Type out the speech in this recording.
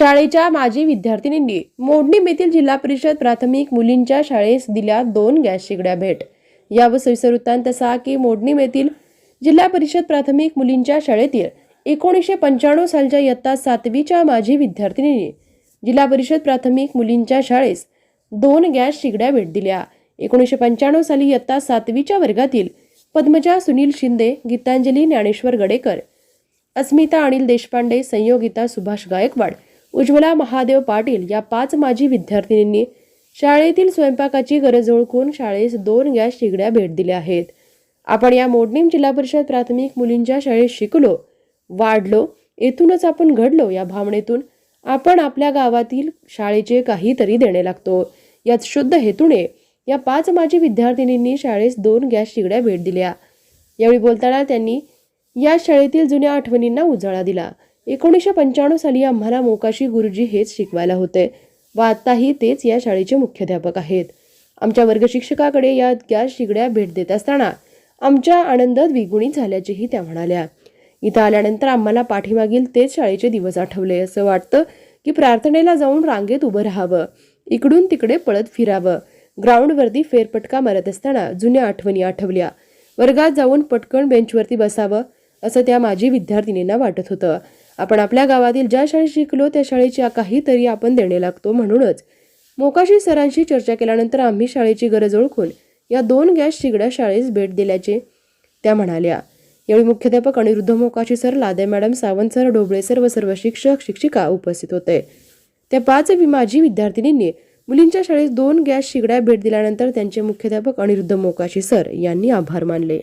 शाळेच्या माजी विद्यार्थिनींनी मोडणीम येथील जिल्हा परिषद प्राथमिक मुलींच्या शाळेस दिल्या दोन गॅस शिगड्या भेट. यावर सविस्तर वृत्तांत असा की मोडणीम येथील जिल्हा परिषद प्राथमिक मुलींच्या शाळेतील एकोणीसशे पंच्याण्णव सालच्या इयत्ता सातवीच्या माजी विद्यार्थिनींनी जिल्हा परिषद प्राथमिक मुलींच्या शाळेस दोन गॅस शिगड्या भेट दिल्या. एकोणीसशे पंच्याण्णव साली इयत्ता सातवीच्या वर्गातील पद्मजा सुनील शिंदे गीतांजली ज्ञानेश्वर गडेकर अस्मिता अनिल देशपांडे संयोगिता सुभाष गायकवाड उज्ज्वला महादेव पाटील या पाच माजी विद्यार्थिनींनी शाळेतील स्वयंपाकाची गरज ओळखून शाळेस दोन गॅस शिगड्या भेट दिल्या आहेत. आपण या मोडणीम जिल्हा परिषद प्राथमिक मुलींच्या शाळेत शिकलो वाढलो येथूनच आपण घडलो या भावनेतून आपण आपल्या गावातील शाळेचे काहीतरी देणे लागतो. यात शुद्ध हेतूने या पाच माजी विद्यार्थिनींनी शाळेस दोन गॅस शिगड्या भेट दिल्या. यावेळी बोलताना त्यांनी या शाळेतील जुन्या आठवणींना उजाळा दिला. एकोणीसशे पंच्याण्णव साली आम्हाला मोकाशी गुरुजी हेच शिकवायला होते. व आत्ताही तेच या शाळेचे मुख्याध्यापक आहेत. आमच्या वर्गशिक्षकाकडे या गॅस शिगड्या भेट देत असताना आमच्या आनंद द्विगुणित झाल्याचेही त्या म्हणाल्या. इथं आल्यानंतर आम्हाला पाठीमागील तेच शाळेचे दिवस आठवले. असं वाटतं की प्रार्थनेला जाऊन रांगेत उभं राहावं. इकडून तिकडे पळत फिरावं. ग्राउंडवरती फेरपटका मारत असताना जुन्या आठवणी आठवल्या. वर्गात जाऊन पटकन बेंचवरती बसावं असं त्या माझी विद्यार्थिनींना वाटत होतं. आपण आपल्या गावातील ज्या शाळेत शिकलो त्या शाळेची काहीतरी आपण देणे लागतो म्हणूनच. मोकाशी सरांशी चर्चा केल्यानंतर आम्ही शाळेची गरज ओळखून या दोन गॅस शिगड्या शाळेस भेट दिल्याचे त्या म्हणाल्या. यावेळी मुख्याध्यापक Anirudh Mokashi sir Lade madam Sawant sir Dhoble sir व सर्व शिक्षक शिक्षिका उपस्थित होते. त्या पाच वि- माजी विद्यार्थिनींनी मुलींच्या शाळेत दोन गॅस शिगड्या भेट दिल्यानंतर त्यांचे मुख्याध्यापक अनिरुद्ध मोकाशी सर यांनी आभार मानले.